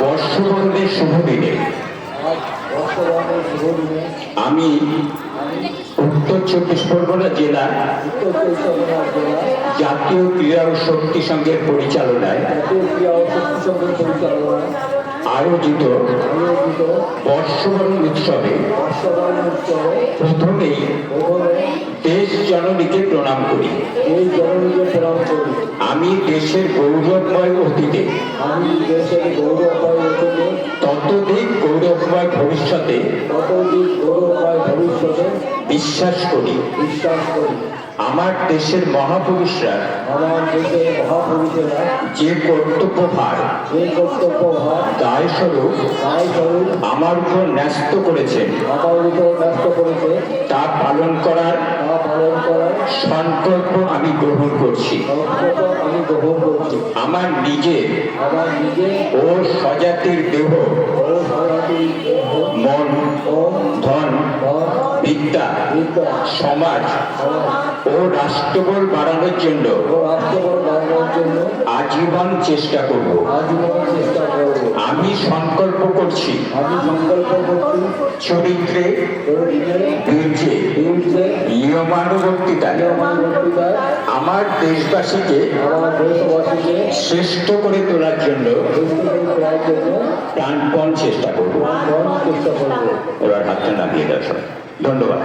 বর্ষবরণের শুভ দিনে। আমি উত্তর চব্বিশ পরগনা জেলা জাতীয় ক্রীড়া ও শক্তি সংঘের পরিচালনায় আয়োজিত বর্ষবরণ উৎসবে প্রথমেই প্রথমে দেশ জননীকে প্রণাম করি এই জননীকে প্রণাম করি। আমি দেশের গৌরবময় অতীতে আমি দেশের গৌরবময় অতীতে ততোধিক গৌরবময় ভবিষ্যতে ততদিন গৌরবময় ভবিষ্যতে বিশ্বাস করি। বিশ্বাস করি। আমার দেশের মহাপুরুষরা আমার দেশের মহাপুরুষেরা যে কর্তব্য ভার যে কর্তব্য ভার দায়স্বরূপ তাই স্বরূপ আমার উপর ন্যস্ত করেছেন আমার উপর ব্যস্ত করেছে তা পালন করার সংকল্প আমি গ্রহণ করছি। আমি গ্রহণ করছি আমার নিজের আমার নিজে ও স্বজাতির দেহ মন ও ধন বিদ্যা সমাজ ও রাষ্ট্রবল বাড়ানোর জন্য ও রাষ্ট্রবল বাড়ানোর জন্য আজীবন চেষ্টা করব। আজীবন চেষ্টা করব আমি সংকল্প করছি। আমি সংকল্প করছি। চরিত্রে আমার দেশবাসীকে শ্রেষ্ঠ করে তোলার জন্য প্রাণপণ চেষ্টা করব। চেষ্টা করব এবার হাতটা নামিয়ে দেওয়া ধন্যবাদ।